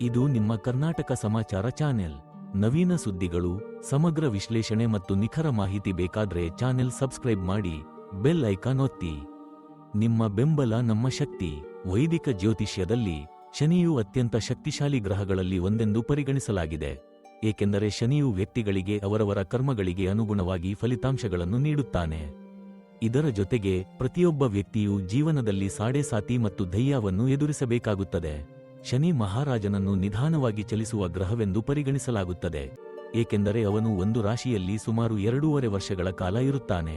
ಇದು ನಿಮ್ಮ ಕರ್ನಾಟಕ ಸಮಾಚಾರ ಚಾನೆಲ್. ನವೀನ ಸುದ್ದಿಗಳು, ಸಮಗ್ರ ವಿಶ್ಲೇಷಣೆ ಮತ್ತು ನಿಖರ ಮಾಹಿತಿ ಬೇಕಾದ್ರೆ ಚಾನೆಲ್ ಸಬ್ಸ್ಕ್ರೈಬ್ ಮಾಡಿ, ಬೆಲ್ ಐಕಾನ್ ಒತ್ತಿ. ನಿಮ್ಮ ಬೆಂಬಲ ನಮ್ಮ ಶಕ್ತಿ. ವೈದಿಕ ಜ್ಯೋತಿಷ್ಯದಲ್ಲಿ ಶನಿಯು ಅತ್ಯಂತ ಶಕ್ತಿಶಾಲಿ ಗ್ರಹಗಳಲ್ಲಿ ಒಂದೆಂದು ಪರಿಗಣಿಸಲಾಗಿದೆ. ಏಕೆಂದರೆ ಶನಿಯು ವ್ಯಕ್ತಿಗಳಿಗೆ ಅವರವರ ಕರ್ಮಗಳಿಗೆ ಅನುಗುಣವಾಗಿ ಫಲಿತಾಂಶಗಳನ್ನು ನೀಡುತ್ತಾನೆ. ಇದರ ಜೊತೆಗೆ ಪ್ರತಿಯೊಬ್ಬ ವ್ಯಕ್ತಿಯು ಜೀವನದಲ್ಲಿ ಸಾಡೆಸಾತಿ ಮತ್ತು ಧೈರ್ಯವನ್ನು ಎದುರಿಸಬೇಕಾಗುತ್ತದೆ. ಶನಿ ಮಹಾರಾಜನನ್ನು ನಿಧಾನವಾಗಿ ಚಲಿಸುವ ಗ್ರಹವೆಂದು ಪರಿಗಣಿಸಲಾಗುತ್ತದೆ, ಏಕೆಂದರೆ ಅವನು ಒಂದು ರಾಶಿಯಲ್ಲಿ ಸುಮಾರು ಎರಡೂವರೆ ವರ್ಷಗಳ ಕಾಲ ಇರುತ್ತಾನೆ.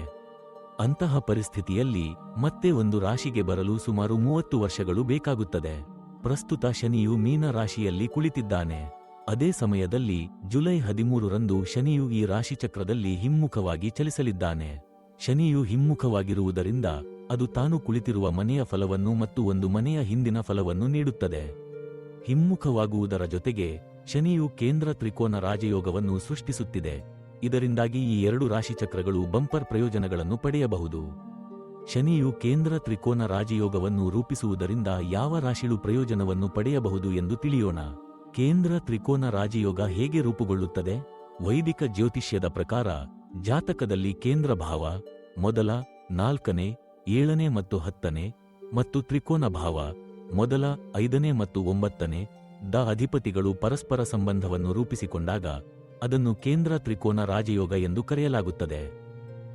ಅಂತಹ ಪರಿಸ್ಥಿತಿಯಲ್ಲಿ ಮತ್ತೆ ಒಂದು ರಾಶಿಗೆ ಬರಲು ಸುಮಾರು ಮೂವತ್ತು ವರ್ಷಗಳು ಬೇಕಾಗುತ್ತದೆ. ಪ್ರಸ್ತುತ ಶನಿಯು ಮೀನ ರಾಶಿಯಲ್ಲಿ ಕುಳಿತಿದ್ದಾನೆ. ಅದೇ ಸಮಯದಲ್ಲಿ ಜುಲೈ ಹದಿಮೂರರಂದು ಶನಿಯು ಈ ರಾಶಿಚಕ್ರದಲ್ಲಿ ಹಿಮ್ಮುಖವಾಗಿ ಚಲಿಸಲಿದ್ದಾನೆ. ಶನಿಯು ಹಿಮ್ಮುಖವಾಗಿರುವುದರಿಂದ ಅದು ತಾನು ಕುಳಿತಿರುವ ಮನೆಯ ಫಲವನ್ನು ಮತ್ತು ಒಂದು ಮನೆಯ ಹಿಂದಿನ ಫಲವನ್ನು ನೀಡುತ್ತದೆ. ಹಿಮ್ಮುಖವಾಗುವುದರ ಜೊತೆಗೆ ಶನಿಯು ಕೇಂದ್ರ ತ್ರಿಕೋನ ರಾಜಯೋಗವನ್ನು ಸೃಷ್ಟಿಸುತ್ತಿದೆ. ಇದರಿಂದಾಗಿ ಈ ಎರಡು ರಾಶಿಚಕ್ರಗಳು ಬಂಪರ್ ಪ್ರಯೋಜನಗಳನ್ನು ಪಡೆಯಬಹುದು. ಶನಿಯು ಕೇಂದ್ರ ತ್ರಿಕೋನ ರಾಜಯೋಗವನ್ನು ರೂಪಿಸುವುದರಿಂದ ಯಾವ ರಾಶಿಳು ಪ್ರಯೋಜನವನ್ನು ಪಡೆಯಬಹುದು ಎಂದು ತಿಳಿಯೋಣ. ಕೇಂದ್ರ ತ್ರಿಕೋನ ರಾಜಯೋಗ ಹೇಗೆ ರೂಪುಗೊಳ್ಳುತ್ತದೆ? ವೈದಿಕ ಜ್ಯೋತಿಷ್ಯದ ಪ್ರಕಾರ ಜಾತಕದಲ್ಲಿ ಕೇಂದ್ರ ಭಾವ ಮೊದಲ, ನಾಲ್ಕನೇ, ಏಳನೇ ಮತ್ತು ಹತ್ತನೇ ಮತ್ತು ತ್ರಿಕೋನ ಭಾವ ಮೊದಲ, ಐದನೇ ಮತ್ತು ಒಂಬತ್ತನೇ ದ ಅಧಿಪತಿಗಳು ಪರಸ್ಪರ ಸಂಬಂಧವನ್ನು ರೂಪಿಸಿಕೊಂಡಾಗ ಅದನ್ನು ಕೇಂದ್ರ ತ್ರಿಕೋನ ರಾಜಯೋಗ ಎಂದು ಕರೆಯಲಾಗುತ್ತದೆ.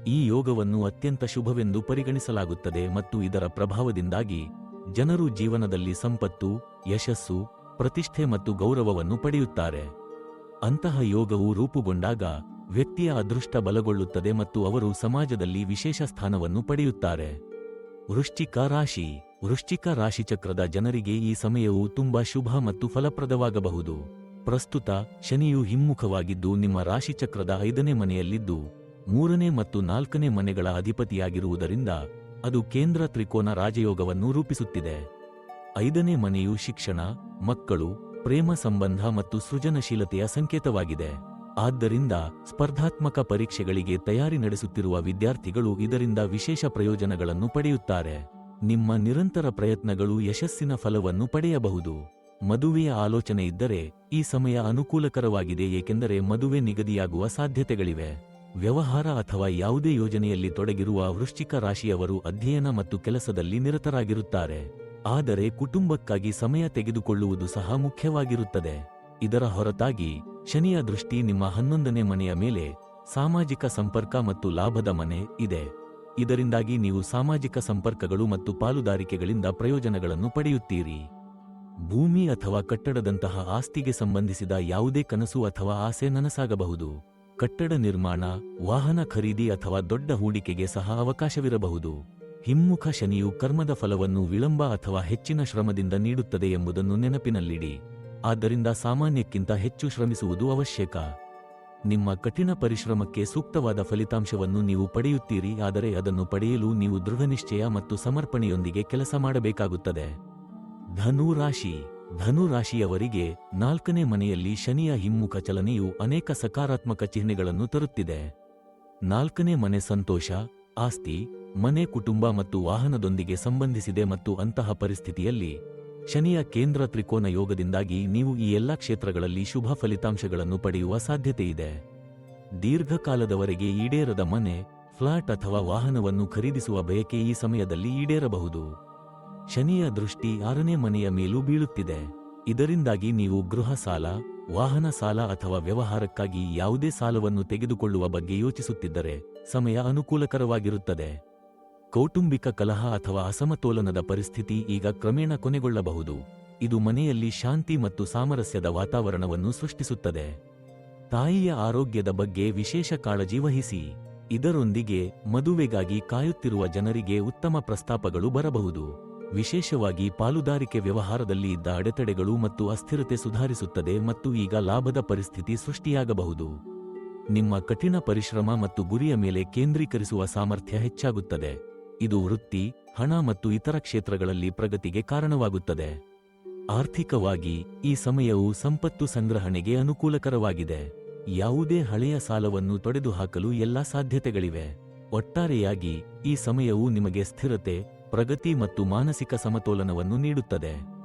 ಈ ಯೋಗವನ್ನು ಅತ್ಯಂತ ಶುಭವೆಂದು ಪರಿಗಣಿಸಲಾಗುತ್ತದೆ ಮತ್ತು ಇದರ ಪ್ರಭಾವದಿಂದಾಗಿ ಜನರು ಜೀವನದಲ್ಲಿ ಸಂಪತ್ತು, ಯಶಸ್ಸು, ಪ್ರತಿಷ್ಠೆ ಮತ್ತು ಗೌರವವನ್ನು ಪಡೆಯುತ್ತಾರೆ. ಅಂತಹ ಯೋಗವು ರೂಪುಗೊಂಡಾಗ ವ್ಯಕ್ತಿಯ ಅದೃಷ್ಟ ಬಲಗೊಳ್ಳುತ್ತದೆ ಮತ್ತು ಅವರು ಸಮಾಜದಲ್ಲಿ ವಿಶೇಷ ಸ್ಥಾನವನ್ನು ಪಡೆಯುತ್ತಾರೆ. ವೃಶ್ಚಿಕ ರಾಶಿ. ವೃಶ್ಚಿಕ ರಾಶಿಚಕ್ರದ ಜನರಿಗೆ ಈ ಸಮಯವು ತುಂಬಾ ಶುಭ ಮತ್ತು ಫಲಪ್ರದವಾಗಬಹುದು. ಪ್ರಸ್ತುತ ಶನಿಯು ಹಿಮ್ಮುಖವಾಗಿದ್ದು ನಿಮ್ಮ ರಾಶಿಚಕ್ರದ ಐದನೇ ಮನೆಯಲ್ಲಿದ್ದು, ಮೂರನೇ ಮತ್ತು ನಾಲ್ಕನೇ ಮನೆಗಳ ಅಧಿಪತಿಯಾಗಿರುವುದರಿಂದ ಅದು ಕೇಂದ್ರ ತ್ರಿಕೋನ ರಾಜಯೋಗವನ್ನು ರೂಪಿಸುತ್ತಿದೆ. ಐದನೇ ಮನೆಯು ಶಿಕ್ಷಣ, ಮಕ್ಕಳು, ಪ್ರೇಮ ಸಂಬಂಧ ಮತ್ತು ಸೃಜನಶೀಲತೆಯ ಸಂಕೇತವಾಗಿದೆ. ಆದ್ದರಿಂದ ಸ್ಪರ್ಧಾತ್ಮಕ ಪರೀಕ್ಷೆಗಳಿಗೆ ತಯಾರಿ ನಡೆಸುತ್ತಿರುವ ವಿದ್ಯಾರ್ಥಿಗಳು ಇದರಿಂದ ವಿಶೇಷ ಪ್ರಯೋಜನಗಳನ್ನು ಪಡೆಯುತ್ತಾರೆ. ನಿಮ್ಮ ನಿರಂತರ ಪ್ರಯತ್ನಗಳು ಯಶಸ್ಸಿನ ಫಲವನ್ನು ಪಡೆಯಬಹುದು. ಮದುವೆಯ ಆಲೋಚನೆ ಇದ್ದರೆ ಈ ಸಮಯ ಅನುಕೂಲಕರವಾಗಿದೆ ಏಕೆಂದರೆ ಮದುವೆ ನಿಗದಿಯಾಗುವ ಸಾಧ್ಯತೆಗಳಿವೆ. ವ್ಯವಹಾರ ಅಥವಾ ಯಾವುದೇ ಯೋಜನೆಯಲ್ಲಿ ತೊಡಗಿರುವ ವೃಶ್ಚಿಕ ರಾಶಿಯವರು ಅಧ್ಯಯನ ಮತ್ತು ಕೆಲಸದಲ್ಲಿ ನಿರತರಾಗಿರುತ್ತಾರೆ. ಆದರೆ ಕುಟುಂಬಕ್ಕಾಗಿ ಸಮಯ ತೆಗೆದುಕೊಳ್ಳುವುದು ಸಹ ಮುಖ್ಯವಾಗಿರುತ್ತದೆ. ಇದರ ಹೊರತಾಗಿ ಶನಿಯ ದೃಷ್ಟಿ ನಿಮ್ಮ ಹನ್ನೊಂದನೇ ಮನೆಯ ಮೇಲೆ ಸಾಮಾಜಿಕ ಸಂಪರ್ಕ ಮತ್ತು ಲಾಭದ ಮನೆ ಇದೆ. ಇದರಿಂದಾಗಿ ನೀವು ಸಾಮಾಜಿಕ ಸಂಪರ್ಕಗಳು ಮತ್ತು ಪಾಲುದಾರಿಕೆಗಳಿಂದ ಪ್ರಯೋಜನಗಳನ್ನು ಪಡೆಯುತ್ತೀರಿ. ಭೂಮಿ ಅಥವಾ ಕಟ್ಟಡದಂತಹ ಆಸ್ತಿಗೆ ಸಂಬಂಧಿಸಿದ ಯಾವುದೇ ಕನಸು ಅಥವಾ ಆಸೆ ನನಸಾಗಬಹುದು. ಕಟ್ಟಡ ನಿರ್ಮಾಣ, ವಾಹನ ಖರೀದಿ ಅಥವಾ ದೊಡ್ಡ ಹೂಡಿಕೆಗೆ ಸಹ ಅವಕಾಶವಿರಬಹುದು. ಹಿಮ್ಮುಖ ಶನಿಯು ಕರ್ಮದ ಫಲವನ್ನು ವಿಳಂಬ ಅಥವಾ ಹೆಚ್ಚಿನ ಶ್ರಮದಿಂದ ನೀಡುತ್ತದೆ ಎಂಬುದನ್ನು ನೆನಪಿನಲ್ಲಿಡಿ. ಆದ್ದರಿಂದ ಸಾಮಾನ್ಯಕ್ಕಿಂತ ಹೆಚ್ಚು ಶ್ರಮಿಸುವುದು ಅವಶ್ಯಕ. ನಿಮ್ಮ ಕಠಿಣ ಪರಿಶ್ರಮಕ್ಕೆ ಸೂಕ್ತವಾದ ಫಲಿತಾಂಶವನ್ನು ನೀವು ಪಡೆಯುತ್ತೀರಿ, ಆದರೆ ಅದನ್ನು ಪಡೆಯಲು ನೀವು ದೃಢನಿಶ್ಚಯ ಮತ್ತು ಸಮರ್ಪಣೆಯೊಂದಿಗೆ ಕೆಲಸ ಮಾಡಬೇಕಾಗುತ್ತದೆ. ಧನು ರಾಶಿ. ಧನು ರಾಶಿಯವರಿಗೆ ನಾಲ್ಕನೇ ಮನೆಯಲ್ಲಿ ಶನಿಯ ಹಿಮ್ಮುಖ ಚಲನೆಯು ಅನೇಕ ಸಕಾರಾತ್ಮಕ ಚಿಹ್ನೆಗಳನ್ನು ತರುತ್ತಿದೆ. ನಾಲ್ಕನೇ ಮನೆ ಸಂತೋಷ, ಆಸ್ತಿ, ಮನೆ ಕುಟುಂಬ ಮತ್ತು ವಾಹನದೊಂದಿಗೆ ಸಂಬಂಧಿಸಿದೆ ಮತ್ತು ಅಂತಹ ಪರಿಸ್ಥಿತಿಯಲ್ಲಿ ಶನಿಯ ಕೇಂದ್ರ ತ್ರಿಕೋನ ಯೋಗದಿಂದಾಗಿ ನೀವು ಈ ಎಲ್ಲಾ ಕ್ಷೇತ್ರಗಳಲ್ಲಿ ಶುಭ ಫಲಿತಾಂಶಗಳನ್ನು ಪಡೆಯುವ ಸಾಧ್ಯತೆಯಿದೆ. ದೀರ್ಘಕಾಲದವರೆಗೆ ಈಡೇರದ ಮನೆ, ಫ್ಲಾಟ್ ಅಥವಾ ವಾಹನವನ್ನು ಖರೀದಿಸುವ ಬಯಕೆ ಈ ಸಮಯದಲ್ಲಿ ಈಡೇರಬಹುದು. ಶನಿಯ ದೃಷ್ಟಿ ಆರನೇ ಮನೆಯ ಮೇಲೂ ಬೀಳುತ್ತಿದೆ. ಇದರಿಂದಾಗಿ ನೀವು ಗೃಹ ಸಾಲ, ವಾಹನ ಸಾಲ ಅಥವಾ ವ್ಯವಹಾರಕ್ಕಾಗಿ ಯಾವುದೇ ಸಾಲವನ್ನು ತೆಗೆದುಕೊಳ್ಳುವ ಬಗ್ಗೆ ಯೋಚಿಸುತ್ತಿದ್ದರೆ ಸಮಯ ಅನುಕೂಲಕರವಾಗಿರುತ್ತದೆ. ಕೌಟುಂಬಿಕ ಕಲಹ ಅಥವಾ ಅಸಮತೋಲನದ ಪರಿಸ್ಥಿತಿ ಈಗ ಕ್ರಮೇಣ ಕೊನೆಗೊಳ್ಳಬಹುದು. ಇದು ಮನೆಯಲ್ಲಿ ಶಾಂತಿ ಮತ್ತು ಸಾಮರಸ್ಯದ ವಾತಾವರಣವನ್ನು ಸೃಷ್ಟಿಸುತ್ತದೆ. ತಾಯಿಯ ಆರೋಗ್ಯದ ಬಗ್ಗೆ ವಿಶೇಷ ಕಾಳಜಿ ವಹಿಸಿ. ಇದರೊಂದಿಗೆ ಮದುವೆಗಾಗಿ ಕಾಯುತ್ತಿರುವ ಜನರಿಗೆ ಉತ್ತಮ ಪ್ರಸ್ತಾಪಗಳು ಬರಬಹುದು. ವಿಶೇಷವಾಗಿ ಪಾಲುದಾರಿಕೆ ವ್ಯವಹಾರದಲ್ಲಿ ಇದ್ದ ಅಡೆತಡೆಗಳು ಮತ್ತು ಅಸ್ಥಿರತೆ ಸುಧಾರಿಸುತ್ತದೆ ಮತ್ತು ಈಗ ಲಾಭದ ಪರಿಸ್ಥಿತಿ ಸೃಷ್ಟಿಯಾಗಬಹುದು. ನಿಮ್ಮ ಕಠಿಣ ಪರಿಶ್ರಮ ಮತ್ತು ಗುರಿಯ ಮೇಲೆ ಕೇಂದ್ರೀಕರಿಸುವ ಸಾಮರ್ಥ್ಯ ಹೆಚ್ಚಾಗುತ್ತದೆ. ಇದು ವೃತ್ತಿ, ಹಣ ಮತ್ತು ಇತರ ಕ್ಷೇತ್ರಗಳಲ್ಲಿ ಪ್ರಗತಿಗೆ ಕಾರಣವಾಗುತ್ತದೆ. ಆರ್ಥಿಕವಾಗಿ, ಈ ಸಮಯವು ಸಂಪತ್ತು ಸಂಗ್ರಹಣೆಗೆ ಅನುಕೂಲಕರವಾಗಿದೆ. ಯಾವುದೇ ಹಳೆಯ ಸಾಲವನ್ನು ತೊಡೆದುಹಾಕಲು ಎಲ್ಲಾ ಸಾಧ್ಯತೆಗಳಿವೆ. ಒಟ್ಟಾರೆಯಾಗಿ, ಈ ಸಮಯವು ನಿಮಗೆ ಸ್ಥಿರತೆ, ಪ್ರಗತಿ ಮತ್ತು ಮಾನಸಿಕ ಸಮತೋಲನವನ್ನು ನೀಡುತ್ತದೆ.